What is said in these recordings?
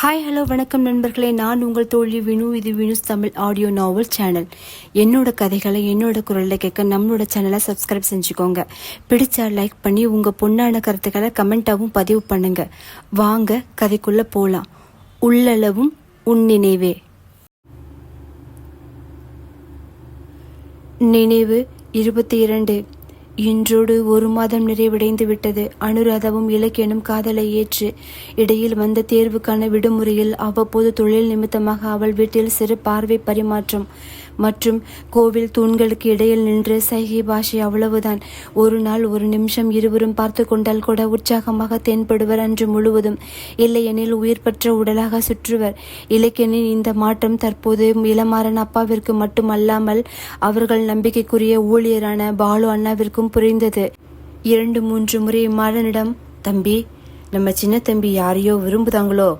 Hi hello வணக்கம் நண்பர்களே. நான் உங்கள் தோழி வினு. இது Vinu's Tamil audio novel channel என்னோட கதைகளை என்னோட குரலில் கேட்க நம்மளோட சேனலை சப்ஸ்கிரைப் செஞ்சுக்கோங்க. பிடிச்சா லைக் பண்ணி உங்கள் பொண்ணான கருத்துக்களை கமெண்ட்டாகவும் பதிவு பண்ணுங்க. வாங்க கதைக்குள்ளே போகலாம் உள்ளளவும் உன் நினைவே. நினைவு இருபத்தி இரண்டு. இன்றோடு ஒரு மாதம் நிறைவடைந்து விட்டது. அனுராதாவும் இலக்கியனும் காதலை ஏற்று இடையில் வந்த தேர்வுக்கான விடுமுறையில் அவ்வப்போது தொழில் நிமித்தமாக அவள் வீட்டில் சிறு பார்வை பரிமாற்றம் மற்றும் கோவில் தூண்களுக்கு இடையில் நின்று சைகை பாஷை அவ்வளவுதான். ஒரு நாள் ஒரு நிமிஷம் இருவரும் பார்த்து கொண்டால் கூட உற்சாகமாக தென்படுவர் அன்று முழுவதும். இல்லையெனில் உயிர் பெற்ற உடலாக சுற்றுவர். இலக்கியனின் இந்த மாற்றம் தற்போது இளமாறன் அப்பாவிற்கு மட்டுமல்லாமல் அவர்கள் நம்பிக்கைக்குரிய ஊழியரான பாலு அண்ணாவிற்கும் புரிந்தது. இரண்டு மூன்று முறை மாறனிடம் தம்பி நம்ம சின்ன தம்பி யாரையோ விரும்புதாங்களோ?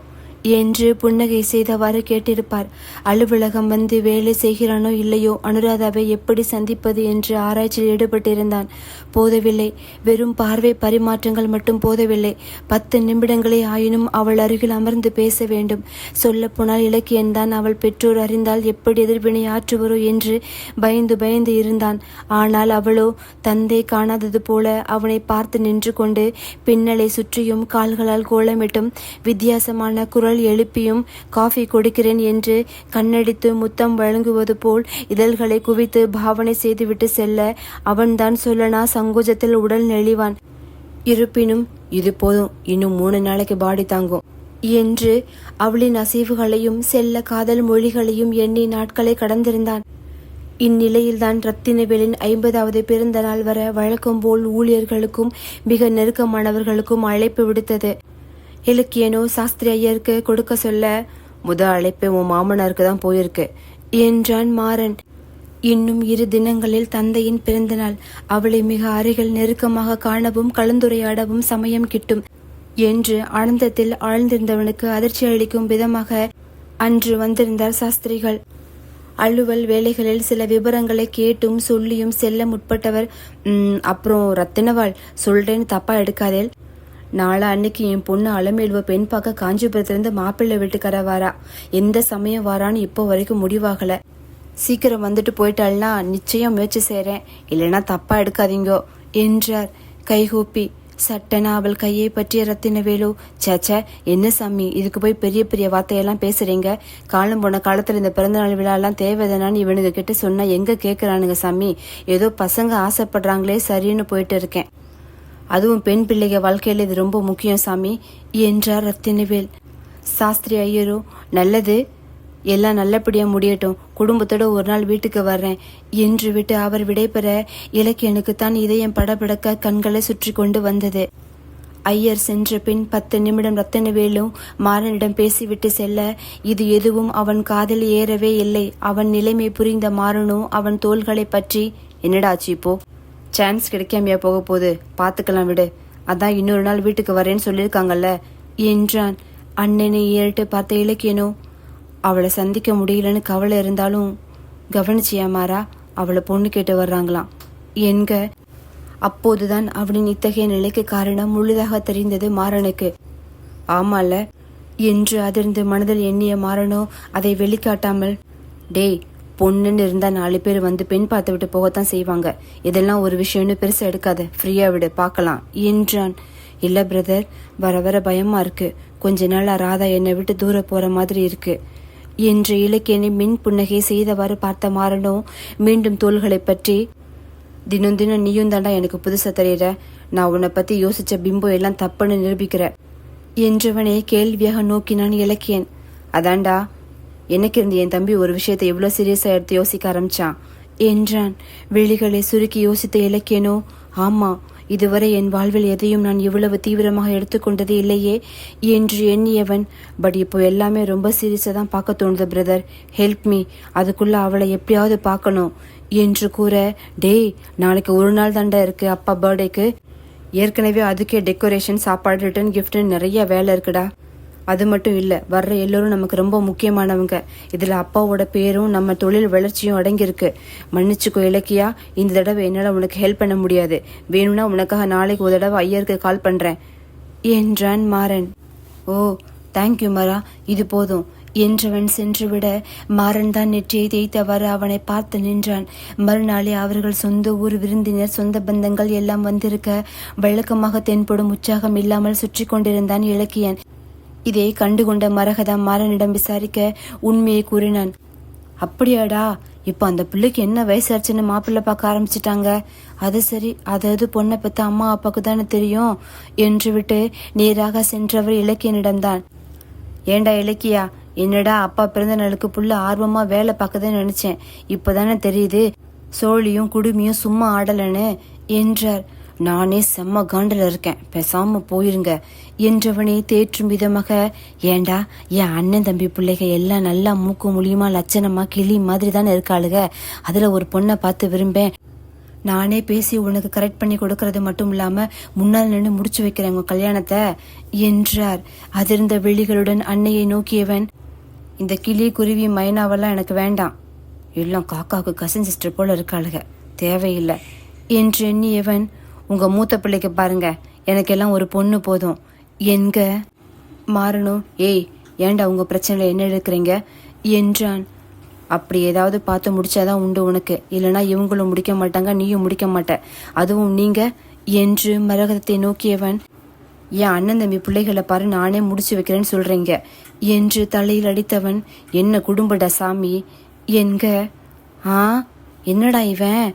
என்று புன்னகை செய்தவாறு கேட்டிருப்பார். அலுவலகம் வந்து வேலை செய்கிறானோ இல்லையோ அனுராதாவை எப்படி சந்திப்பது என்று ஆராய்ச்சியில் ஈடுபட்டிருந்தான். போதவில்லை. வெறும் பார்வை பரிமாற்றங்கள் மட்டும் போதவில்லை. பத்து நிமிடங்களே ஆயினும் அவள் அருகில் அமர்ந்து பேச வேண்டும். சொல்லப்போனால் இலக்கியன்தான் அவள் பெற்றோர் அறிந்தால் எப்படி எதிர்வினை ஆற்றுவரோ என்று பயந்து பயந்து இருந்தான். ஆனால் அவளோ தந்தை காணாதது போல அவனை பார்த்து நின்று கொண்டு பின்னலை சுற்றியும் கால்களால் கோலமிட்டும் வித்தியாசமான குரல் எழுப்பியும் காஃபி கொடுக்கிறேன் என்று கண்ணடித்து முத்தம் வழங்குவது போல் இதழ்களை குவித்து பாவனை செய்துவிட்டு செல்ல அவன்தான் சொல்லனா சங்கோஜத்தில் உடல் நெளிவான். இருப்பினும் இது போதும் இன்னும் மூணு நாளைக்கு பாடி தாங்கும் என்று அவளின் அசைவுகளையும் செல்ல காதல் மொழிகளையும் எண்ணி நாட்களை கடந்திருந்தான். இந்நிலையில்தான் ரத்தினவேலின் ஐம்பதாவது பிறந்த நாள் வர வழக்கம் போல் ஊழியர்களுக்கும் மிக நெருக்கமானவர்களுக்கும் அழைப்பு விடுத்தது. இலக்கியனோ சாஸ்திரி ஐயருக்கு கொடுக்க சொல்ல முத அழைப்பு உன் மாமனாருக்கு தான் போயிருக்கு என்றான் மாறன். இன்னும் இரு தினங்களில் தந்தையின் பிறந்தநாள். அவளை மிக அருகில் நெருக்கமாக காணவும் கலந்துரையாடவும் சமயம் கிட்டும் என்று ஆனந்தத்தில் ஆழ்ந்திருந்தவனுக்கு அதிர்ச்சி அளிக்கும் விதமாக அன்று வந்திருந்தார் சாஸ்திரிகள். அலுவல் வேலைகளில் சில விவரங்களை கேட்டும் சொல்லியும் செல்ல முற்பட்டவர் அப்புறம் ரத்தினவாள் சொல்றேன்னு தப்பா எடுக்காதேல் நாளா அன்னைக்கு என் பொண்ணு அலமேல்வ பெண் பார்க்க காஞ்சிபுரத்திலிருந்து மாப்பிள்ளை வீட்டுக்கார வாரா. எந்த சமயம் வாரான்னு இப்போ வரைக்கும் முடிவாகல. சீக்கிரம் வந்துட்டு போயிட்டாள்னா நிச்சயம் முயற்சி செய்கிறேன் இல்லைன்னா தப்பா எடுக்காதீங்கோ என்றார். கைகூப்பி சட்டனா அவள் கையை பற்றிய ரத்தினவேலு சேச்சே என்ன சாமி இதுக்கு போய் பெரிய பெரிய வார்த்தையெல்லாம் பேசுறீங்க? காலம் போன காலத்துல இந்த பிறந்தநாள் விழாலாம் தேவைதானான்னு இவனுங்க கிட்ட சொன்னா எங்க கேக்குறானுங்க சாமி? ஏதோ பசங்க ஆசைப்படுறாங்களே சரின்னு போயிட்டு இருக்கேன். அதுவும் பெண் பிள்ளைங்க வாழ்க்கையில இது ரொம்ப முக்கியம் சாமி என்றார் ரத்தினவேல். சாஸ்திரி ஐயரோ நல்லது. எல்லாம் நல்லபடியா முடியட்டும். குடும்பத்தோட ஒரு நாள் வீட்டுக்கு வர்றேன் என்று விட்டு அவர் விடைபெற இலக்கியனுக்குத்தான் இதயம் படபடக்க கண்களை சுற்றி கொண்டு வந்தது. ஐயர் சென்ற பின் பத்து நிமிடம் ரத்தினவேலும் மாறனிடம் பேசிவிட்டு செல்ல இது எதுவும் அவன் காதில் ஏறவே இல்லை. அவன் நிலைமை புரிந்த மாறனோ அவன் தோள்களை பற்றி என்னடாச்சு இப்போ? சான்ஸ் கிடைக்காமையா போக போகுது. பார்த்துக்கலாம் விடு. அதான் இன்னொரு நாள் வீட்டுக்கு வரேன்னு சொல்லியிருக்காங்கல்ல. என்றான். அண்ணனை ஏறிட்டு பார்த்த இலக்கியனோ? அவளை சந்திக்க முடியலன்னு கவலை இருந்தாலும் கவனிச்சியா மாறா? அவளை பொண்ணு கேட்டு வர்றாங்களாம். என்க. அப்போதுதான் அவனின் இத்தகைய நிலைக்கு காரணம் முழுதாக தெரிந்தது மாறனுக்கு. ஆமால என்று அதிர்ந்து மனதில் எண்ணிய மாறனோ அதை வெளிக்காட்டாமல் டேய் பொண்ணுன்னு இருந்தா நாலு பேர் வந்து பெண் பார்த்து விட்டு போகத்தான் செய்வாங்க. இதெல்லாம் ஒரு விஷயம்னு பெருசா எடுக்காத. ஃப்ரீயா விடு பார்க்கலாம். என்றான். இல்ல பிரதர் வர வர பயமா இருக்கு. கொஞ்ச நாளா ராதா என்னை விட்டு தூர போற மாதிரி இருக்கு. என்று இலக்கியனை மின் புன்னகை செய்தவாறு பார்த்த மாறனும் மீண்டும் தோள்களை பற்றி தினம் தினம் நீயும் தாண்டா எனக்கு புதுசா தெரியற. நான் உன்னை பத்தி யோசிச்ச பிம்பம் எல்லாம் தப்புன்னு நிரூபிக்கிற. என்றவனை கேள்வியாக நோக்கினான் இலக்கியன். அதான்டா. எனக்கு இருந்து என் தம்பி ஒரு விஷயத்தை எவ்வளவு சீரியஸா எடுத்து யோசிக்க ஆரம்பிச்சான்? என்றான். விழிகளை சுருக்கி யோசித்த இலக்கியனோ ஆமா இதுவரை என் வாழ்வில் எதையும் நான் இவ்வளவு தீவிரமாக எடுத்துக்கொண்டது இல்லையே என்று எண்ணியவன். பட் இப்போ எல்லாமே ரொம்ப சீரியஸாக தான் பார்க்க தோணுது பிரதர் ஹெல்ப் மீ அதுக்குள்ள அவளை எப்படியாவது பார்க்கணும் என்று கூற டேய் நாளைக்கு ஒரு நாள் தாண்டா இருக்கு அப்பா பர்த்டேக்கு ஏற்கனவே அதுக்கே டெக்கரேஷன் சாப்பாடு ரிட்டர்ன் கிஃப்ட்னு நிறைய வேலை இருக்குடா. அது மட்டும் இல்லை வர்ற எல்லோரும் நமக்கு ரொம்ப முக்கியமானவங்க. இதில் அப்பாவோட பேரும் நம்ம தொழில் வளர்ச்சியும் அடங்கியிருக்கு. மன்னிச்சுக்கோ இலக்கியா இந்த தடவை என்னால் உனக்கு ஹெல்ப் பண்ண முடியாது. வேணும்னா உனக்காக நாளைக்கு ஒரு தடவை ஐயருக்கு கால் பண்ணுறேன் என்றான் மாறன். ஓ தேங்க்யூ மரா இது போதும். என்றவன் சென்றுவிட மாறன் தான் நெற்றியை தேய்த்தவாறு அவனை பார்த்து நின்றான். மறுநாளே அவர்கள் சொந்த ஊர் விருந்தினர் சொந்த பந்தங்கள் எல்லாம் வந்திருக்க வழக்கமாக தென்படும் உற்சாகம் இல்லாமல் சுற்றி கொண்டிருந்தான் இலக்கியன். இதை கண்டுகொண்ட மரகதா மாறனிடம் விசாரிக்க உண்மையை கூறினான். அப்படியாடா இப்போ அந்த பிள்ளைக்கு என்ன வயசாச்சுன்னு மாப்பிள்ளை பார்க்க ஆரம்பிச்சிட்டாங்க. அது சரி அதாவது பொண்ணை பெத்த அம்மா அப்பாவுக்கு தானே தெரியும் என்று விட்டு நேராக சென்றவர் இலக்கியனிடம்தான் ஏண்டா இலக்கியா என்னடா அப்பா பிறந்த நாளுக்கு புள்ள ஆர்வமா வேலை பார்க்கதான் நினைச்சேன். இப்போதானே தெரியுது சோழியும் குடுமியும் சும்மா ஆடலன்னு என்றார். நானே செம்ம காண்டில் இருக்கேன். பேசாம போயிருங்க. என்றவனே தேற்றும் விதமாக ஏண்டா என் அண்ணன் தம்பி பிள்ளைக எல்லாம் நல்லா மூக்கு மூலியமா லட்சணமா கிளி மாதிரி தானே இருக்காளுக. அதுல ஒரு பொண்ணை பார்த்து விரும்பேன். நானே பேசி உனக்கு கரெக்ட் பண்ணி கொடுக்கறது மட்டும் இல்லாம முன்னால் நின்று முடிச்சு வைக்கிறேன் உங்க கல்யாணத்தை என்றார். அதிர்ந்த விழிகளுடன் அன்னையை நோக்கியவன் இந்த கிளி குருவி மைனாவெல்லாம் எனக்கு வேண்டாம். எல்லாம் காக்காவுக்கு கசின் சிஸ்டர் போல இருக்காளுக. தேவையில்லை என்று எண்ணியவன் உங்கள் மூத்த பிள்ளைக்கு பாருங்க. எனக்கெல்லாம் ஒரு பொண்ணு போதும். எங்க மாறணும். ஏய் ஏண்டா உங்கள் பிரச்சனையில் என்ன எடுக்கிறீங்க என்றான். அப்படி ஏதாவது பார்த்து முடிச்சாதான் உண்டு உனக்கு. இல்லைனா இவங்களும் முடிக்க மாட்டாங்க நீயும் முடிக்க மாட்ட. அதுவும் நீங்க? என்று மரகதத்தை நோக்கியவன் என் அண்ணன் தம்பி பிள்ளைகளை பாரு நானே முடிச்சு வைக்கிறேன்னு சொல்றீங்க. என்று தலையில் அடித்தவன் என்ன குடும்படா சாமி? என்க ஆ? என்னடா இவன்?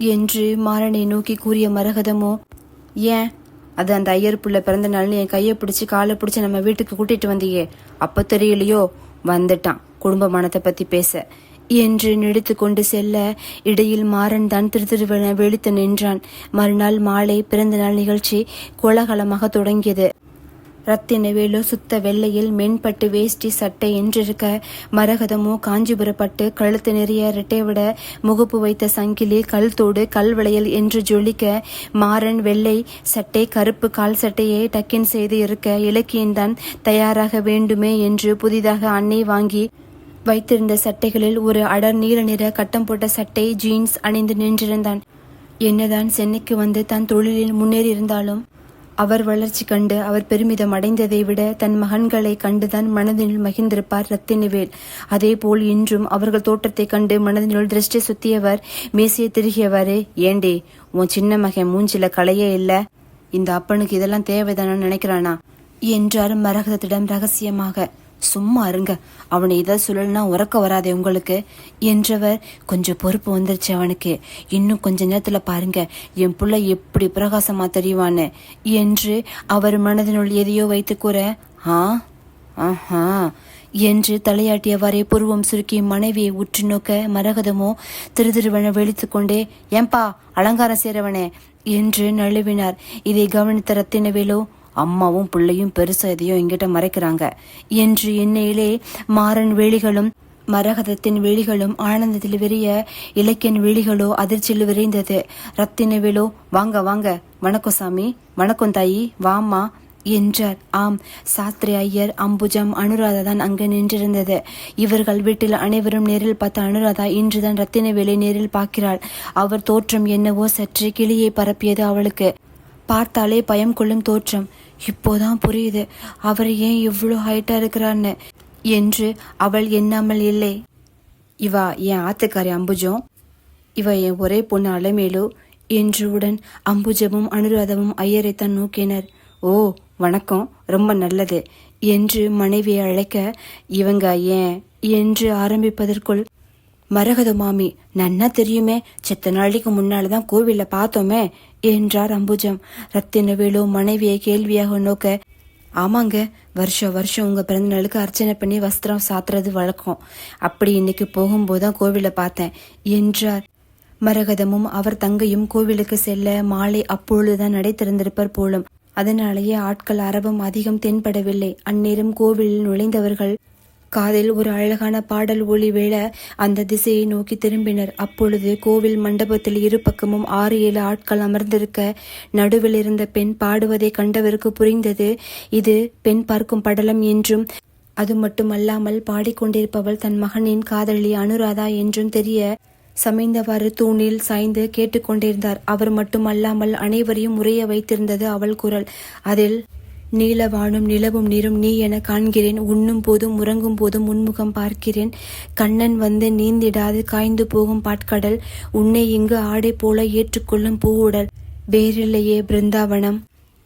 என்று மாறனை நோக்கி கூறிய மரகதமோ ஏன்? அது அந்த ஐயர் புள்ள பிறந்த நாள்னு என் கையை பிடிச்சி காலை பிடிச்சி நம்ம வீட்டுக்கு கூட்டிட்டு வந்தியே. அப்ப தெரியலையோ? வந்துட்டான். குடும்ப மனத்தை பத்தி பேச. என்று நெடுத்து கொண்டு செல்ல இடையில் மாறன் தான் திருத்திருவன வெளுத்து நின்றான். மறுநாள் மாலை பிறந்த நாள் நிகழ்ச்சி கோலாகலமாக தொடங்கியது. ரத்தினவேலு சுத்த வெள்ளையில் மென்பட்டு வேஷ்டி சட்டை என்றிருக்க மரகதமோ காஞ்சிபுரப்பட்டு கழுத்து நிறைய ரெட்டைவிட முகப்பு வைத்த சங்கிலி கல் தோடு கல் வளையல் என்று ஜொலிக்க மாறன் வெள்ளை சட்டை கருப்பு கால் சட்டையை டக்கின் செய்து இருக்க இலக்கியன்தான் தயாராக வேண்டுமே என்று புதிதாக அன்னை வாங்கி வைத்திருந்த சட்டைகளில் ஒரு அடர் நீல நிற கட்டம் போட்ட சட்டை ஜீன்ஸ் அணிந்து நின்றிருந்தான். என்னதான் சென்னைக்கு வந்து தன் தொழிலில் முன்னேறி இருந்தாலும் அவர் வளர்ச்சி கண்டு அவர் பெருமிதம் அடைந்ததை விட தன் மகன்களை கண்டுதான் மனதினுள் மகிழ்ந்திருப்பார் ரத்தினவேல். அதேபோல் இன்றும் அவர்கள் தோற்றத்தை கண்டு மனதினுள் திருஷ்டி சுத்தியவர் மேசிய திருகியவாறு ஏண்டே உன் சின்ன மகன் மூஞ்சில கலையே இல்ல. இந்த அப்பனுக்கு இதெல்லாம் தேவைதானு நினைக்கிறானா? என்றார் மரகதத்திடம் ரகசியமாக. சும்மா இருங்க. அவனை ஏதாவது சொல்லலனா உறக்க வராதே உங்களுக்கு. என்றவர் கொஞ்சம் பொறுப்பு வந்துருச்சு அவனுக்கு. இன்னும் கொஞ்ச நேரத்தில் பாருங்க என் புள்ள எப்படி பிரகாசமா தெரிவான்னு. என்று அவர் மனதினுள் எதையோ வைத்து கூற ஆ ஆஹா என்று தலையாட்டியவாறே புருவம் சுருக்கி மனைவியை உற்று நோக்க மரகதமோ திருதிருவன வெளித்து கொண்டே ஏம்பா அலங்காரம் சேரவனே என்று நழுவினார். இதை கவனித்த ரத்தினவேலோ அம்மாவும் பிள்ளையும் பெருசா எதையோ எங்கிட்ட மறைக்கிறாங்க. என்று எண்ணெயிலே மாறன் வேலிகளும் மரகதத்தின் வேலிகளும் ஆனந்தத்தில் விரிய இலக்கியன் விழிகளோ அதிர்ச்சியில் விரைந்தது. ரத்தின விழோ வாங்க வாங்க வணக்கம் சாமி வணக்கம் தாயி வாமா என்றார். ஆம் சாஸ்திரி ஐயர் அம்புஜம் அனுராதா தான் அங்கு நின்றிருந்தது. இவர்கள் வீட்டில் அனைவரும் நேரில் பார்த்த அனுராதா இன்றுதான் ரத்தினவேலை நேரில் பார்க்கிறாள். அவர் தோற்றம் என்னவோ சற்று கிளியை பரப்பியது அவளுக்கு. பார்த்தாலே பயம் கொள்ளும் தோற்றம். இப்போதான் புரியுது அவர் ஏன் இவ்வளோ ஹைட்டா இருக்கிறான்னு. என்று அவள் எண்ணாமல் இல்லை. இவா என் ஆத்துக்காரி அம்புஜம். இவ என் ஒரே பொண்ணு அலமேலு என்றுடன் அம்புஜமும் அனுராதமும் ஐயரைத்தான் நோக்கினர். ஓ வணக்கம் ரொம்ப நல்லது என்று மனைவியை அழைக்க இவங்க ஏன் என்று ஆரம்பிப்பதற்குள் மரகத மாமி நன்னா தெரியுமே செத்த நாளைக்கு முன்னாலதான் கோவிலில் பார்த்தோமே என்றார் அம்புஜம். ரத்தினவேலு மனைவியை கேள்வியாக நோக்க ஆமாங்க வருஷம் வருஷம் உங்க பிறந்த நாளுக்கு அர்ச்சனை பண்ணி வஸ்திரம் சாத்துறது வழக்கம். அப்படி இன்னைக்கு போகும்போதுதான் கோவிலை பார்த்தேன் என்றார். மரகதமும் அவர் தங்கையும் கோவிலுக்கு செல்ல மாலை அப்பொழுதுதான் நடை திறந்திருப்பர் போலும். அதனாலேயே ஆட்கள் அரபம் அதிகம் தென்படவில்லை. அந்நேரம் கோவிலில் நுழைந்தவர்கள் காதில் ஒரு அழகான பாடல் ஒளி வேள அந்த திசையை நோக்கி திரும்பினர். அப்பொழுது கோவில் மண்டபத்தில் இரு பக்கமும் ஆறு ஏழு ஆட்கள் அமர்ந்திருக்க நடுவில் இருந்த பெண் பாடுவதை கண்டவருக்கு புரிந்தது. இது பெண் பார்க்கும் படலம் என்றும் அது மட்டுமல்லாமல் பாடிக்கொண்டிருப்பவள் தன் மகனின் காதலி அனுராதா என்றும் தெரிய சமைந்தவாறு தூணில் சாய்ந்து கேட்டுக்கொண்டிருந்தார். அவர் மட்டுமல்லாமல் அனைவரையும் உரைய வைத்திருந்தது அவள் குரல். அதில் நீலவானும் நிலவும் நீரும் நீ என காண்கிறேன். உண்ணும் போதும் உறங்கும் போதும் உன்முகம் பார்க்கிறேன். கண்ணன் வந்து நீந்திடாது காய்ந்து போகும் பாட்கடல். உன்னை இங்கு ஆடை போல ஏற்றுக்கொள்ளும் பூவுடல். வேறில்லையே பிருந்தாவனம்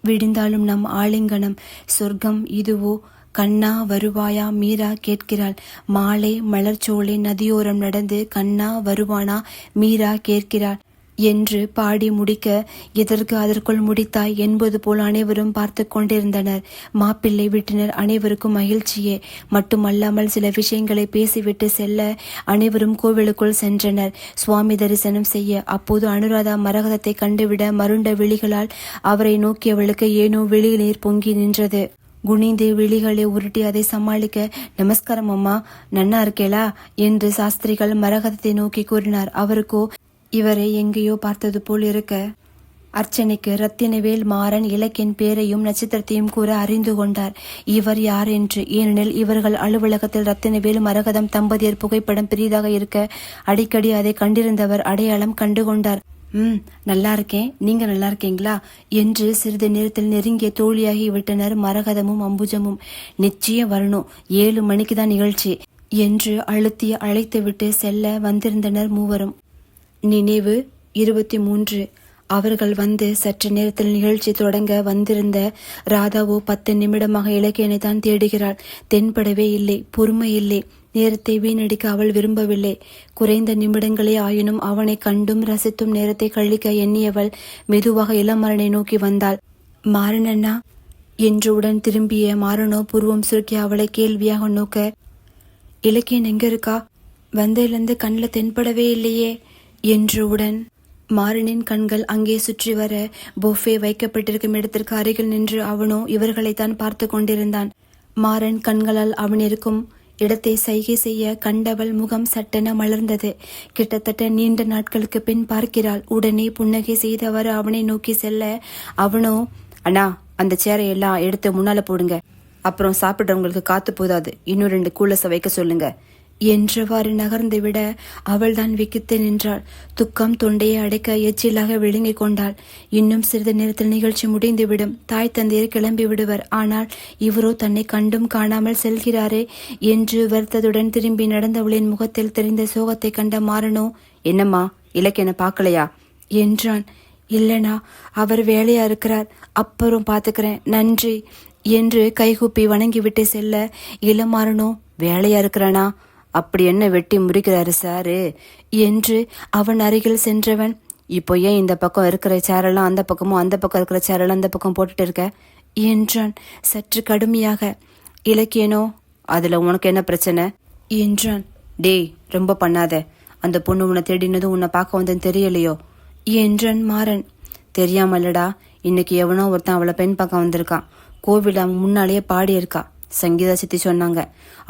விடிந்தாலும் நம் ஆலிங்கனம். சொர்க்கம் இதுவோ? கண்ணா வருவாயா? மீரா கேட்கிறாள். மாலை மலர்ச்சோலை நதியோரம் நடந்து கண்ணா வருவானா? மீரா கேட்கிறாள். என்று பாடி முடிக்க எதற்கு அதற்குள் முடித்தாய் என்பது போல் அனைவரும் பார்த்து கொண்டிருந்தனர். மாப்பிள்ளை வீட்டினர் அனைவருக்கும் மகிழ்ச்சியே. மட்டுமல்லாமல் சில விஷயங்களை பேசிவிட்டு செல்ல அனைவரும் கோவிலுக்குள் சென்றனர். சுவாமி தரிசனம் செய்ய அப்போது அனுராதா மரகதத்தை கண்டுவிட மருண்ட விழிகளால் அவரை நோக்கியவளுக்கு ஏனோ வெளியில் நீர் பொங்கி நின்றது. குனிந்து விழிகளை உருட்டி அதை சமாளிக்க நமஸ்காரம் அம்மா நன்னா இருக்கேளா? என்று சாஸ்திரிகள் மரகதத்தை நோக்கி கூறினார். அவருக்கோ இவரை எங்கேயோ பார்த்தது போல் இருக்க. அர்ச்சனைக்கு ரத்தினவேல் மாறன் இலக்கின் பேரையும் நட்சத்திரத்தையும் கூற அறிந்து கொண்டார். இவர் யார் என்று? ஏனெனில் இவர்கள் அலுவலகத்தில் ரத்தினவேல் மரகதம் தம்பதியர் புகைப்படம் பெரிதாக இருக்க அடிக்கடி அதை கண்டிருந்தவர் அடையாளம் கண்டுகொண்டார். ம் நல்லா இருக்கேன். நீங்க நல்லா இருக்கீங்களா? என்று சிறிது நேரத்தில் நெருங்கிய தோழியாகி விட்டனர் மரகதமும் அம்புஜமும். நிச்சயம் வரணும். ஏழு மணிக்கு தான் நிகழ்ச்சி என்று அழுத்தி அழைத்துவிட்டு செல்ல வந்திருந்தனர் மூவரும். நினைவு இருபத்தி மூன்று. அவர்கள் வந்து சற்று நேரத்தில் நிகழ்ச்சி தொடங்க வந்திருந்த ராதாவோ பத்து நிமிடமாக இலக்கியனை தான் தேடுகிறாள். தென்படவே இல்லை பொறுமை இல்லை. நேரத்தை வீணடிக்க அவள் விரும்பவில்லை. குறைந்த நிமிடங்களே ஆயினும் அவனை கண்டும் ரசித்தும் நேரத்தை கழிக்க எண்ணியவள் மெதுவாக இளமரனை நோக்கி வந்தாள். மாறனண்ணா என்றுடன் திரும்பிய மாறனோ பூர்வம் சுருக்கி அவளை கேள்வியாக நோக்க இலக்கியன் எங்க இருக்கா? வந்ததிலிருந்து கண்ணில் தென்படவே இல்லையே. என்றவுடன் மாறனின் கண்கள் அங்கே சுற்றி வர பொஃபே வைக்கப்பட்டிருக்கும் இடத்திற்கு அருகில் நின்று அவனோ இவர்களைத்தான் பார்த்து கொண்டிருந்தான். மாறன் கண்களால் அவன் இருக்கும் இடத்தை சைகை செய்ய கண்டவள் முகம் சட்டென மலர்ந்தது. கிட்டத்தட்ட நீண்ட நாட்களுக்கு பின் பார்க்கிறாள். உடனே புன்னகை செய்தவாறு அவனை நோக்கி செல்ல அவனோ அண்ணா அந்த சேரை எல்லாம் எடுத்து முன்னால போடுங்க. அப்புறம் சாப்பிடுறவங்களுக்கு காத்து போதாது. இன்னும் ரெண்டு கூழ வைக்க சொல்லுங்க. என்றவாறு நகர்ந்துவிட அவள் அவள்தான் விக்கித்து நின்றாள். துக்கம் தொண்டையை அடைக்க எச்சிலாக விழுங்கிக் கொண்டாள். இன்னும் சிறிது நேரத்தில் நிகழ்ச்சி முடிந்துவிடும். தாய் தந்தையர் கிளம்பி விடுவர். ஆனால் இவரோ தன்னை கண்டும் காணாமல் செல்கிறாரே என்று வருத்தத்துடன் திரும்பி நடந்தவளின் முகத்தில் தெரிந்த சோகத்தை கண்ட மாறனோ என்னம்மா இலக்கென பார்க்கலையா? என்றான். இல்லனா அவர் வேலையா இருக்கிறார். அப்புறம் பார்த்துக்கிறேன் நன்றி. என்று கைகூப்பி வணங்கிவிட்டு செல்ல இளமாறனோ வேலையா இருக்கிறானா? அப்படி என்ன வெட்டி முறிக்கிறாரு சாரு? என்று அவன் அருகில் சென்றவன் இப்போ ஏன் இந்த பக்கம் இருக்கிற சேரெல்லாம் அந்த பக்கமும் அந்த பக்கம் இருக்கிற சேரெல்லாம் அந்த பக்கம் போட்டுட்டு இருக்க? என்றான் சற்று கடுமையாக. இலக்கியனோ அதுல உனக்கு என்ன பிரச்சனை? என்றான். டேய் ரொம்ப பண்ணாத. அந்த பொண்ணு உன்னை தேடினதும் உன்னை பார்க்க வந்தேன்னு தெரியலையோ? என்றான் மாறன். தெரியாமல்லடா இன்னைக்கு எவனோ ஒருத்தன் அவளை பெண் பார்க்க வந்திருக்கான். கோவில் அவன் முன்னாலேயே பாடி இருக்கா சங்கீதா சித்தி சொன்னாங்க.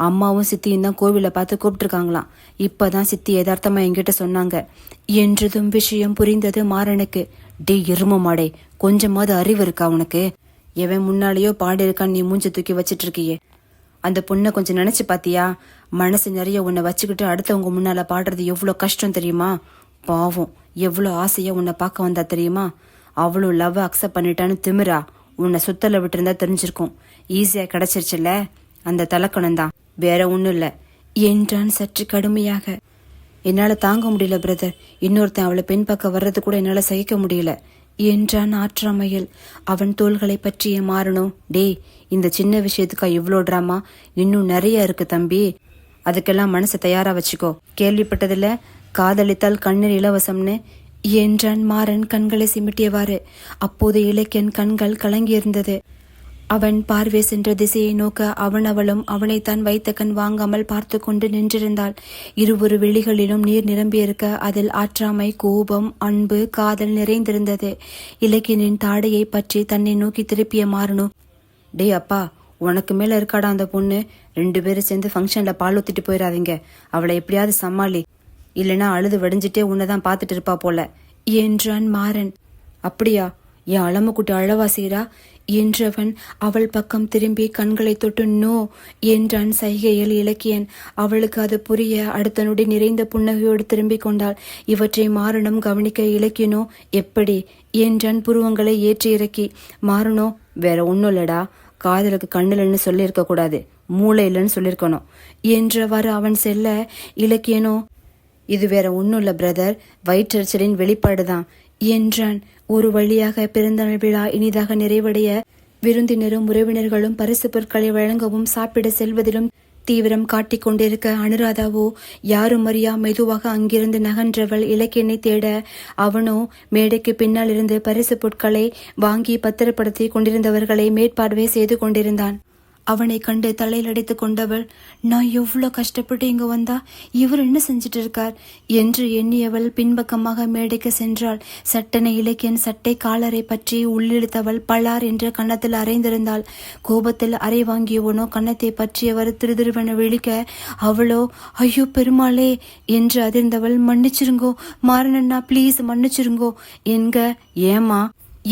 அம்மாவும் சித்தியும் தான் கோவிலை பார்த்து கூப்பிட்டுருக்காங்களாம். இப்பதான் சித்தி யதார்த்தமா என்கிட்ட சொன்னாங்க. என்றதும் விஷயம் புரிந்தது மாறனுக்கு. டே எரும மாடே கொஞ்சமாவது அறிவு இருக்கா உனக்கு? எவன் முன்னாலேயோ பாடி இருக்கான்னு நீ மூஞ்ச தூக்கி வச்சிட்டு இருக்கியே அந்த பொண்ணை கொஞ்சம் நினைச்சு பாத்தியா? மனசு நிறைய உன்னை வச்சுக்கிட்டு அடுத்தவங்க முன்னால பாடுறது எவ்வளோ கஷ்டம் தெரியுமா? பாவம் எவ்வளோ ஆசையா உன்னை பார்க்க வந்தா தெரியுமா? அவ்வளோ லவ் அக்செப்ட் பண்ணிட்டான்னு திமிரா. உன்னை சுத்தல விட்டுருந்தா தெரிஞ்சிருக்கும். ஈஸியாக கிடைச்சிருச்சுல்ல? அந்த தலக்கணம் தான் வேற ஒன்றும் இல்லை. என்றான் சற்று கடுமையாக. என்னால் தாங்க முடியல பிரதர் இன்னொருத்தன் அவளை பெண் பக்கம் வர்றது கூட என்னால் சகிக்க முடியல என்றான் ஆற்றாமையில். அவன் தோள்களை பற்றிய மாறணும். டேய் இந்த சின்ன விஷயத்துக்கா இவ்வளோ ட்ராமா இன்னும் நிறைய இருக்கு தம்பி. அதுக்கெல்லாம் மனசை தயாரா வச்சுக்கோ. கேள்விப்பட்டதில்ல? காதலித்தால் கண்ணீர் இலவசம்னு என்றான் மாறன் கண்களை சிமிட்டியவாறு. அப்போது இலக்கியன் கண்கள் கலங்கியிருந்தது. அவன் பார்வை சென்ற திசையை நோக்க அவன் அவளும் அவனைத்தான் வைத்த கண் வாங்காமல் பார்த்து கொண்டு நின்றிருந்தாள். இருவரு வெளிகளிலும் நீர் நிரம்பியிருக்க அதில் ஆற்றாமை கோபம் அன்பு காதல் நிறைந்திருந்தது. இலக்கியனின் தாடையை பற்றி தன்னை நோக்கி திருப்பிய மாறணும் டேய் அப்பா உனக்கு மேல இருக்காடா அந்த பொண்ணு? ரெண்டு பேரும் சேர்ந்து ஃபங்க்ஷன்ல பால் ஊத்திட்டு போயிடாதீங்க அவளை எப்படியாவது சமாளி. இல்லைன்னா அழுது வடிஞ்சிட்டே உன்னைதான் பார்த்துட்டு இருப்பா போல. என்றான் மாறன். அப்படியா? என் அலமுக்குட்டி அழவா செய்றா என்றவன் அவள் பக்கம் திரும்பி கண்களை தொட்டு நோ என்றான் சைகையில் இலக்கியன். அவளுக்கு அது புரிய அடுத்த நொடி நிறைந்த புன்னகையோடு திரும்பிக் கொண்டாள். இவற்றை மாறனும் கவனிக்க இலக்கியனோ? எப்படி என்றான் புருவங்களை ஏற்றி இறக்கி. மாறனோ வேற ஒன்னும் இல்லடா. காதலுக்கு கண்ணில்னு சொல்லியிருக்க கூடாது. மூளை இல்லைன்னு சொல்லியிருக்கணும் என்றவாறு அவன் செல்ல இலக்கியனோ? இது வேற ஒன்றும் இல்லை பிரதர். வயிற்றெரிச்சலின் வெளிப்பாடுதான் என்றான். ஒரு வழியாக பிறந்தநாள் விழா இனிதாக நிறைவடைய விருந்தினரும் உறவினர்களும் பரிசு பொருட்களை வழங்கவும் சாப்பிட செல்வதிலும் தீவிரம் காட்டிக் கொண்டிருக்க அனுராதாவோ யாரும் அறியா மெதுவாக அங்கிருந்து நகன்றவள் இலக்கியனை தேட அவனோ மேடைக்கு பின்னால் இருந்து பரிசு பொருட்களை வாங்கி பத்திரப்படுத்தி கொண்டிருந்தவர்களை மேற்பார்வை செய்து கொண்டிருந்தான். அவனை கண்டு தலையில் அடித்துக் கொண்டவள் நான் எவ்வளோ கஷ்டப்பட்டு இங்கு வந்தா? இவர் என்ன செஞ்சிட்டு இருக்கார் என்று எண்ணியவள் பின்பக்கமாக மேடைக்கு சென்றாள். சட்டனை இலக்கியன் சட்டை காலரை பற்றி உள்ளிழுத்தவள் பலார் என்று கன்னத்தில் அரைந்திருந்தாள் கோபத்தில் அறை வாங்கியவனோ கன்னத்தை பற்றியவர் திருதிருவன விழிக்க அவளோ ஐயோ பெருமாளே என்று அதிர்ந்தவள் மன்னிச்சிருங்கோ மாறனண்ணா ப்ளீஸ் மன்னிச்சிருங்கோ என்க ஏமா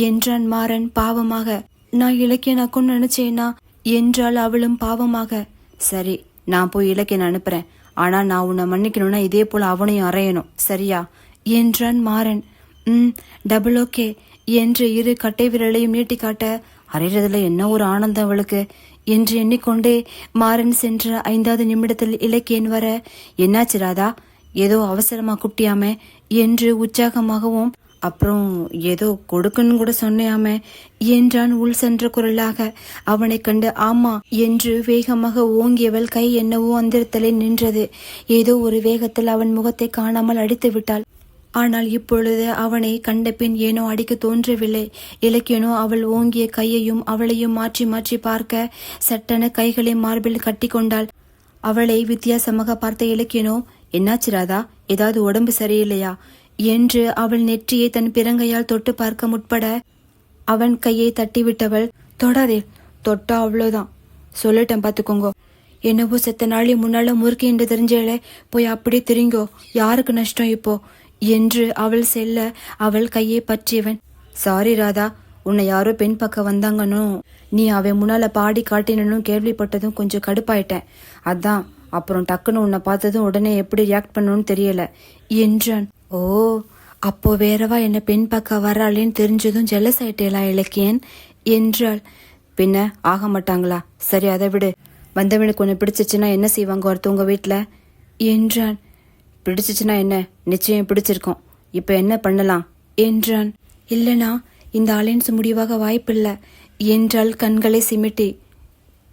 என்றான் மாறன் பாவமாக. நான் இலக்கியன் நினைச்சேனா? என்றாள் அவளும் பாவமாக. சரி நான் போய் இலக்கியன் அனுப்புறேன். ஆனா நான் உன்னை மன்னிக்கணும்னா இதே போல அவனையும் அறையணும். சரியா? என்றான் மாறன். ம் டபுள் ஓகே என்று இரு கட்டை விரலையும் நீட்டி காட்ட அறையிறதுல என்ன ஒரு ஆனந்தம் அவளுக்கு என்று எண்ணிக்கொண்டே மாறன் சென்ற ஐந்தாவது நிமிடத்தில் இலக்கியன் வர என்னாச்சு ராதா? ஏதோ அவசரமா குட்டியாமே என்று உற்சாகமாகவும் அப்புறம் ஏதோ கொடுக்கன்னு கூட சொன்னையாமே என்றான் உள் சென்ற குரலாக. அவனை கண்டு ஆமா என்று வேகமாக ஓங்கியவள் கை என்னவோ அந்திரத்தலே நின்றது. ஏதோ ஒரு வேகத்தில் அவன் முகத்தை காணாமல் அடித்து விட்டாள். ஆனால் இப்பொழுது அவனை கண்டபின் ஏனோ அடிக்க தோன்றவில்லை. இலக்கியனோ அவள் ஓங்கிய கையையும் அவளையும் மாற்றி மாற்றி பார்க்க சட்டென கைகளை மார்பில் கட்டிக்கொண்டாள் அவளை வித்தியாசமாக பார்த்த இலக்கியனோ என்னாச்சு ராதா? ஏதாவது உடம்பு சரியில்லையா? என்று அவள் நெற்றியை தன் பிறங்கையால் தொட்டு பார்க்க முற்பட அவன் கையை தட்டிவிட்டவள் தொடாதே தொட்டா அவ்வளோதான் சொல்லிட்டேன் பார்த்துக்கோங்க. என்னவோ செத்த நாளை முன்னால முறுக்கி என்று தெரிஞ்சேளே போய் அப்படியே திருங்கோ. யாருக்கு நஷ்டம் இப்போ? என்று அவள் செல்ல அவள் கையை பற்றியவன் சாரி ராதா உன்னை யாரோ பெண் பக்கம் வந்தாங்கன்னு. நீ அவன் முன்னால பாடி காட்டினு கேள்விப்பட்டதும் கொஞ்சம் கடுப்பாயிட்டேன். அதான் அப்புறம் டக்குன்னு உன்னை பார்த்ததும் உடனே எப்படி ரியாக்ட் பண்ணணும்னு தெரியல என்றான். ஓ அப்போ வேறவா என்ன பெண் பக்கம் வர்றாளேன்னு தெரிஞ்சதும் ஜெல்லஸ் ஆயிட்டேலா இலக்கியன்? என்றாள். பின்ன ஆக மாட்டாங்களா? சரி அதை விடு. வந்தவனுக்கு ஒன்று பிடிச்சிச்சுன்னா என்ன செய்வாங்க ஒருத்தவங்க வீட்டில் என்றான் பிடிச்சிச்சுன்னா என்ன? நிச்சயம் பிடிச்சிருக்கோம். இப்போ என்ன பண்ணலாம்? என்றான். இல்லைனா இந்த அலைன்ஸ் முடிவாக வாய்ப்பில்லை என்றால் கண்களை சிமிட்டி.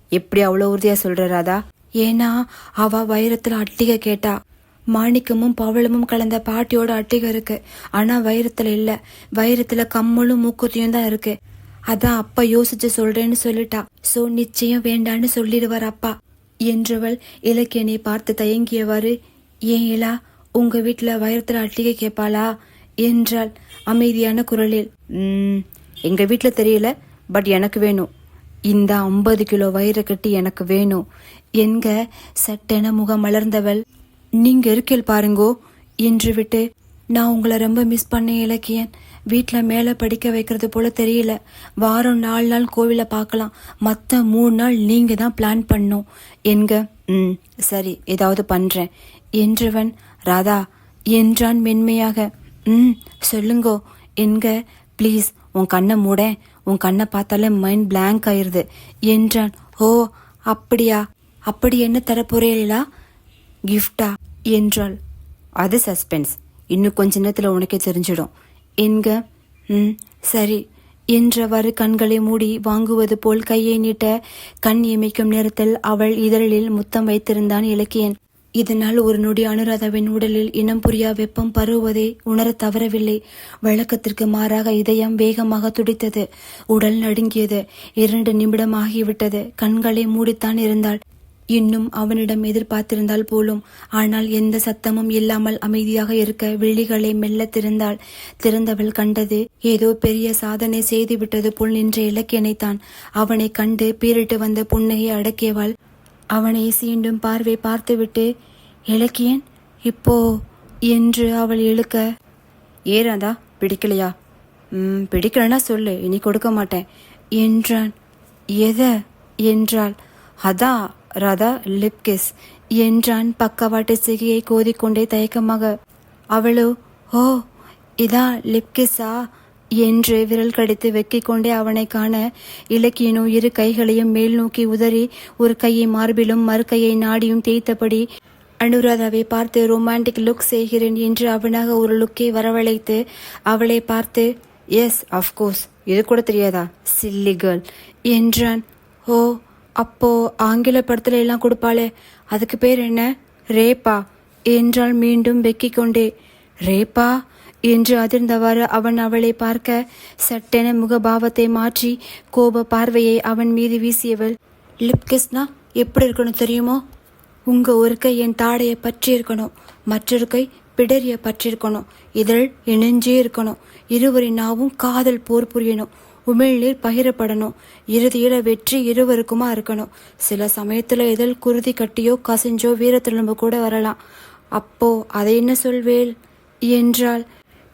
எப்படி அவ்வளோ உறுதியாக சொல்ற ராதா? ஏன்னா அவ வைரத்தில் அட்டிகை கேட்டா. மாணிக்கமும் பவளமும் கலந்த பாட்டியோட அட்டிகை இருக்கு ஆனா வைரத்துல இல்ல. வைரத்துல கம்மலும் மூக்குத்தியும் தான் இருக்கு. அதான் அப்பா யோசிச்சு சொல்றேன்னு சொல்லிட்டா. சோ நிச்சயம் வேண்டான்னு சொல்லிடுவார் அப்பா. என்றவள் இலக்கியனை பார்த்து தயங்கியவாறு ஏன் இலா உங்க வீட்டுல வைரத்துல அட்டிகை கேட்பாளா என்றாள் அமைதியான குரலில். "ம், எங்க வீட்டுல தெரியல பட் எனக்கு வேணும். இந்த ஐம்பது கிலோ வயிறு கட்டி எனக்கு வேணும். என்க சட்டென முகம் மலர்ந்தவள். நீங்க இருக்கேல் பாருங்கோ என்று விட்டு நான் உங்களை ரொம்ப மிஸ் பண்ண இலக்கியன். வீட்டில் மேலே படிக்க வைக்கிறது போல தெரியல. வாரம் நாலு நாள் கோவிலை பார்க்கலாம். மற்ற மூணு நாள் நீங்கள் தான் பிளான் பண்ணும் என்க ம் சரி ஏதாவது பண்ணுறேன் என்றவன் ராதா என்றான் மென்மையாக ம் சொல்லுங்கோ. என்க ப்ளீஸ் உன் கண்ணை மூட. உன் கண்ணை பார்த்தாலே மைண்ட் பிளாங்க் ஆயிருது. என்றான் ஓ அப்படியா? அப்படி என்ன தரப்போறீங்களா கிஃப்டா என்றாள். அது சஸ்பென்ஸ். இன்னும் கொஞ்ச நேரத்தில் உனக்கே தெரிஞ்சிடும். என்க? ம் சரி என்றவாறு கண்களை மூடி வாங்குவது போல் கையை நீட்ட கண் இமைக்கும் நேரத்தில் அவள் இதழில் முத்தம் வைத்திருந்தான் இலக்கியன். இதனால் ஒரு நொடி அனுராதாவின் உடலில் இனம் புரியா வெப்பம் பரவுவதை உணர தவறவில்லை. வழக்கத்திற்கு மாறாக இதயம் வேகமாக துடித்தது. உடல் நடுங்கியது. இரண்டு நிமிடம் ஆகிவிட்டது கண்களை மூடித்தான் இருந்தாள். இன்னும் அவனிடம் எதிர்பார்த்திருந்தாள் போலும். ஆனால் எந்த சத்தமும் இல்லாமல் அமைதியாக இருக்க விழிகளை மெல்ல திறந்தாள். திறந்தவள் கண்டது ஏதோ பெரிய சாதனை செய்துவிட்டது போல் நின்ற இலக்கியனைத்தான். அவனை கண்டு பீரிட்டு வந்த புன்னகையை அடக்கியவள். அவனை சீண்டும் பார்வை பார்த்துவிட்டு இலக்கியன் இப்போ என்று அவள் இழுக்க ஏறாதா பிடிக்கலையா? ம் பிடிக்கலன்னா சொல்லு இனி கொடுக்க மாட்டேன். என்றான். எத? என்றாள். அதா ராதா லிப்கிஸ் என்றான் பக்கவாட்டு சிகையை கோதிக்கொண்டே தயக்கமாக. அவளோ ஓ இதா லிப்கிஸா? என்று விரல் கடித்து வெக்கிக் கொண்டே அவனை காண இலக்கியனோ இரு கைகளையும் மேல் நோக்கி உதறி ஒரு கையை மார்பிலும் மறு கையை நாடியும் தேய்த்தபடி அனுராதாவை பார்த்து ரொமான்டிக் லுக் செய்கிறேன் என்று அவனாக ஒரு லுக்கை வரவழைத்து அவளை பார்த்து எஸ் அஃப்கோர்ஸ் இது கூட தெரியாதா? சில்லி கேர்ள் என்றான். ஓ அப்போ ஆங்கில படத்துல எல்லாம் கொடுப்பாளே. அதுக்கு பேர் என்ன? ரேப்பா. என்றால் மீண்டும் வெக்கிக் கொண்டே. ரேப்பா? என்று அதிர்ந்தவாறு அவன் அவளை பார்க்க சட்டென முகபாவத்தை மாற்றி கோப பார்வையை அவன் மீது வீசியவள் லிப்கிஸ்னா எப்படி இருக்கணும் தெரியுமோ? உங்க ஒரு கை என் தாடையை பற்றி இருக்கணும். மற்றொரு கை பிடரிய பற்றிருக்கணும் இதழ் இணைஞ்சே இருக்கணும். இருவரின் நாவும் காதல் போர் புரியணும். உமிழ்நீர் பகிரப்படணும். இறுதியில வெற்றி இருவருக்குமா இருக்கணும். சில சமயத்துல இதில் குருதி கட்டியோ கசிஞ்சோ வீரத்திலும்பு கூட வரலாம். அப்போ அதை என்ன சொல்வேல் என்றாள்.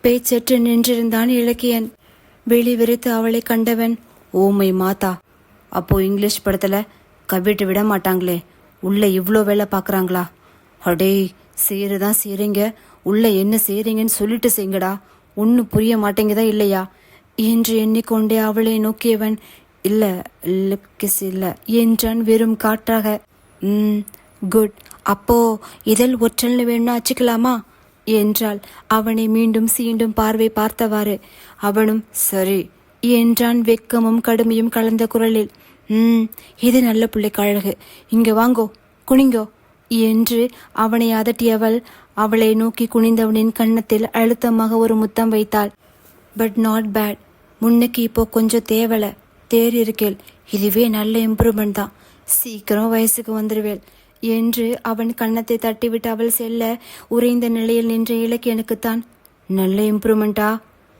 பேச்சற்று நின்றிருந்தான் இலக்கியன். வெளி விரித்து அவளை கண்டவன் ஓமை மாதா அப்போ இங்கிலீஷ் படத்துல கவிட்டு விட மாட்டாங்களே. உள்ள இவ்வளோ வேலை பார்க்குறாங்களா அடே சேருதான் செய்றீங்க உள்ள என்ன செய்றீங்கன்னு சொல்லிட்டு செய்யுங்கடா ஒன்றும் புரிய மாட்டேங்குதா இல்லையா? என்று எண்ணிக்கொண்டே அவளை நோக்கியவன் இல்ல லிப்கிஸ் இல்ல என்றான் வெறும் காற்றாக. ம் குட். அப்போ இதழ் ஒற்றல்னு வேணும்னா வச்சுக்கலாமா என்றாள். அவனை மீண்டும் சீண்டும் பார்வை பார்த்தவாறு. அவனும் சரி என்றான் வெக்கமும் கடுமையும் கலந்த குரலில். ம் இது நல்ல பிள்ளைக்கு அழகு இங்க வாங்கோ குனிங்கோ என்று அவனை அதட்டியவள். அவளை நோக்கி குனிந்தவனின் கன்னத்தில் அழுத்தமாக ஒரு முத்தம் வைத்தாள். பட் நாட் பேட் முன்னுக்கு இப்போ கொஞ்சம் தேவலை. தேர் இருக்கேள். இதுவே நல்ல இம்ப்ரூவ்மெண்ட் தான். சீக்கிரம் வயசுக்கு வந்துடுவேள் என்று அவன் கன்னத்தை தட்டிவிட்டு அவள் செல்ல உறைந்த நிலையில் நின்ற இலக்கியனுக்குத்தான் நல்ல இம்ப்ரூவ்மெண்டா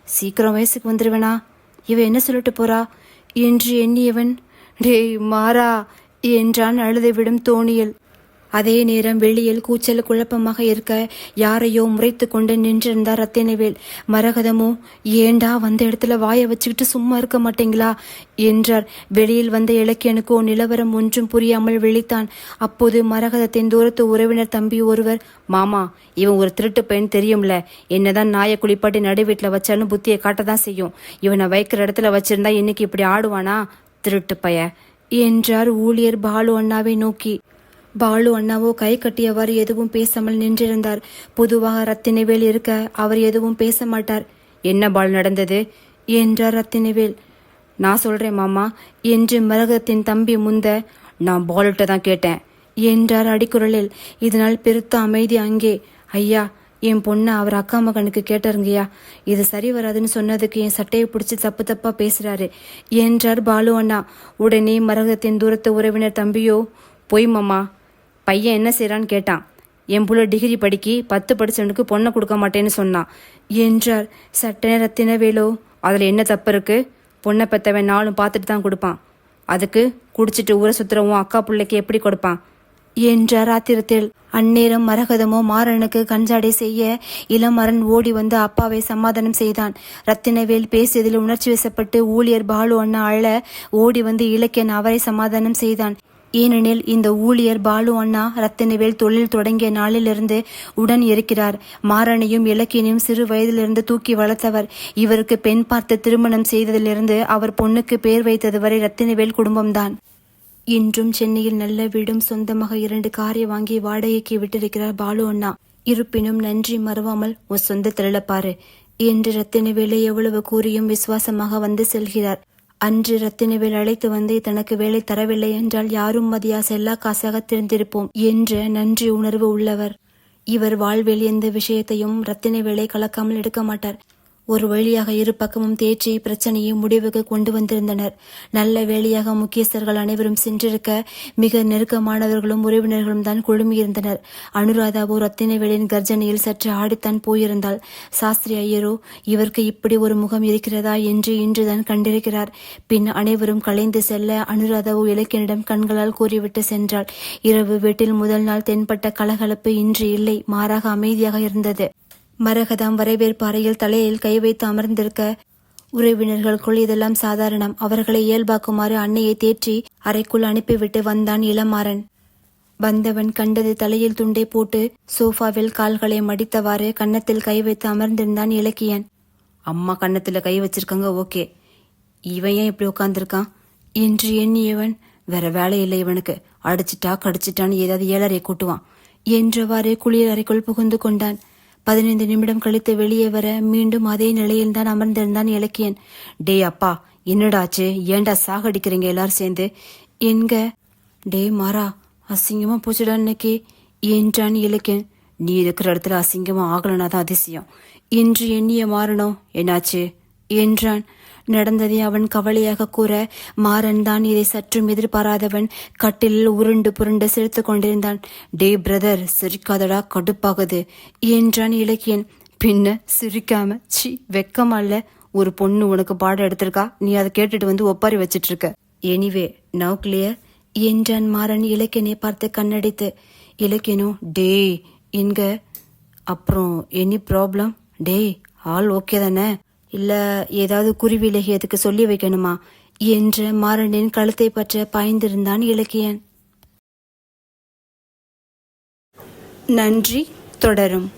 சீக்கிரம் வயசுக்கு வந்துடுவேனா இவ என்ன சொல்லிட்டு போறா? என்று எண்ணியவன் டேய் மாறா என்றான் அழுதை விடும் தோணியில். அதே நேரம் வெளியில் கூச்சல் குழப்பமாக இருக்க யாரையோ முறைத்து கொண்டு நின்றிருந்தார் ரத்தினவேல் மரகதமோ ஏண்டா வந்த இடத்துல வாயை வச்சுக்கிட்டு சும்மா இருக்க மாட்டீங்களா? என்றார். வெளியில் வந்த இலக்கியனுக்கோ நிலவரம் ஒன்றும் புரியாமல் விழித்தான். அப்போது மரகதத்தின் தூரத்து உறவினர் தம்பி ஒருவர் மாமா இவன் ஒரு திருட்டு பையன் தெரியும்ல. என்னதான் நாயை குளிப்பாட்டி நடு வீட்டில் வச்சாலும் புத்தியை காட்டதான் செய்யும். இவனை வைக்கிற இடத்துல வச்சிருந்தா இன்னைக்கு இப்படி ஆடுவானா? திருட்டு பைய என்றார் ஊழியர் பாலு அண்ணாவை நோக்கி. பாலு அண்ணாவோ கை கட்டியவாறு எதுவும் பேசாமல் நின்றிருந்தார். பொதுவாக ரத்தினவேல் இருக்க அவர் எதுவும் பேச மாட்டார். என்ன பால் நடந்தது? என்றார் ரத்தினவேல் நான் சொல்றேன் மாமா என்று மரகத்தின் தம்பி முந்த. நான் பாலுட்ட தான் கேட்டேன் என்றார் அடிக்குரலில். இதனால் பெருத்த அமைதி அங்கே. ஐயா என் பொண்ணை அவர் அக்கா மகனுக்கு கேட்டாருங்கய்யா. இது சரி வராதுன்னு சொன்னதுக்கு என் சட்டையை பிடிச்சி தப்பு தப்பா பேசுறாரு என்றார் பாலு அண்ணா. உடனே மரகத்தின் தூரத்து உறவினர் தம்பியோ பொய் மாமா பையன் என்ன செய்கிறான்னு கேட்டான். என் புள்ள டிகிரி படிக்கி பத்து படிச்சவனுக்கு பொண்ணை கொடுக்க மாட்டேன்னு சொன்னான். என்றார். சட்டன ரத்தின வேலோ அதில் என்ன தப்பு இருக்கு? பொண்ணை பெத்தவன் நாளும் பார்த்துட்டு தான் கொடுப்பான். அதுக்கு குடிச்சிட்டு ஊரை சுத்துறவும் அக்கா பிள்ளைக்கு எப்படி கொடுப்பான்? என்றார் ஆத்திரத்தில். அந்நேரம் மரகதமோ மாறனுக்கு கஞ்சாடை செய்ய இளமரன் ஓடி வந்து அப்பாவை சமாதானம் செய்தான். ரத்தினவேல் பேசியதில் உணர்ச்சி வசப்பட்டு ஊழியர் பாலு அண்ணா அழ ஓடி வந்து இலக்கியன் அவரை சமாதானம் செய்தான். ஏனெனில் இந்த ஊழியர் பாலு அண்ணா ரத்தினவேல் தொழில் தொடங்கிய நாளிலிருந்து உடன் இருக்கிறார். மாறனையும் இலக்கியனையும் சிறு வயதிலிருந்து தூக்கி வளர்த்தவர். இவருக்கு பெண் பார்த்து திருமணம் செய்ததிலிருந்து அவர் பொண்ணுக்கு பேர் வைத்தது வரை ரத்தினவேல் குடும்பம்தான். இன்றும் சென்னையில் நல்ல வீடும் சொந்தமாக இரண்டு காரை வாங்கி வாடகைக்கு விட்டிருக்கிறார் பாலு அண்ணா. இருப்பினும் நன்றி மறவாமல் உன் சொந்த திரளப்பாரு என்று ரத்தினவேலை எவ்வளவு கூறியும் விசுவாசமாக வந்து செல்கிறார். அன்று ரத்தினவேல் அழைத்து வந்து தனக்கு வேலை தரவில்லை என்றால் யாரும் மதியா செல்லா காசாக திறந்திருப்போம் என்ற நன்றி உணர்வு உள்ளவர். இவர் வாழ்வில் எந்த விஷயத்தையும் ரத்தினவேலை கலக்காமல் எடுக்க மாட்டார். ஒரு வழியாக இரு பக்கமும் தேற்றி பிரச்சனையை முடிவுக்கு கொண்டு வந்திருந்தனர். நல்ல வேலையாக முக்கியஸ்தர்கள் அனைவரும் சென்றிருக்க மிக நெருக்கமானவர்களும் உறவினர்களும் தான் குழுமியிருந்தனர். அனுராதாவோ ரத்தினவேலின் கர்ஜனையில் சற்று ஆடித்தான் போயிருந்தாள். சாஸ்திரி ஐயரோ இவருக்கு இப்படி ஒரு முகம் இருக்கிறதா என்று இன்றுதான் கண்டிருக்கிறார். பின் அனைவரும் கலைந்து செல்ல அனுராதாவோ இலக்கியனிடம் கண்களால் கூறிவிட்டு சென்றாள். இரவு வீட்டில் முதல் நாள் தென்பட்ட கலகலப்பு இன்று இல்லை மாறாக அமைதியாக இருந்தது. மரகதம் வரவேற்பு அறையில் தலையில் கை வைத்து அமர்ந்திருக்க உறவினர்களுக்குள் இதெல்லாம் சாதாரணம். அவர்களை இயல்பாக்குமாறு அன்னையை தேற்றி அறைக்குள் அனுப்பிவிட்டு வந்தான் இளமாறன். வந்தவன் கண்டது தலையில் துண்டை போட்டு சோஃபாவில் கால்களை மடித்தவாறு கன்னத்தில் கை வைத்து அமர்ந்திருந்தான் இலக்கியன். அம்மா கன்னத்தில் கை வச்சிருக்காங்க ஓகே. இவன் ஏன் இப்படி உட்காந்துருக்கான் என்று எண்ணியவன் வேற வேலை இல்லை இவனுக்கு. அடிச்சிட்டா கடிச்சிட்டான்னு ஏதாவது ஏழரை கூட்டுவான். என்றவாறு குளியல் அறைக்குள் புகுந்து கொண்டான். பதினைந்து நிமிடம் கழித்து வெளியே வர மீண்டும் அதே நிலையில்தான் அமர்ந்திருந்தான் இலக்கியன். டே அப்பா என்னடாச்சு ஏன்டா சாகடிக்கிறீங்க எல்லாரும் சேர்ந்து? என்க டே மாறா அசிங்கமா போச்சுடா இன்னைக்கு என்றான் இலக்கியன். நீ இருக்கிற இடத்துல அசிங்கமா ஆகலனா தான் அதிசயம். என்று எண்ணிய மாறணும். என்னாச்சு? என்றான். நடந்ததை அவன் கவலையாக கூற மாறன் தான் இதை சற்றும் எதிர்பாராதவன். கட்டிலில் உருண்டு புருண்டு சிரித்து கொண்டிருந்தான். டே பிரதர் சிரிக்காதடா கடுப்பாகுது என்றான் இலக்கியன். பின்ன சிரிக்காம சி வெக்கமல்ல ஒரு பொண்ணு உனக்கு பாடம் எடுத்திருக்கா? நீ அதை கேட்டுட்டு வந்து ஒப்பாரி வச்சிட்டு இருக்க எனிவே நவ் கிளியர் என்றான் மாறன் இலக்கியனை பார்த்து கண்ணடித்து. இலக்கியனும் டே என்க அப்புறம் எனி ப்ராப்ளம் டேய் ஆல் ஓகே தானே? இல்ல ஏதாவது குறிவிலகியதுக்கு சொல்லி வைக்கணுமா? என்று மாறனின் கழுத்தை பற்ற பாய்ந்திருந்தான் இலக்கியன். நன்றி தொடரும்.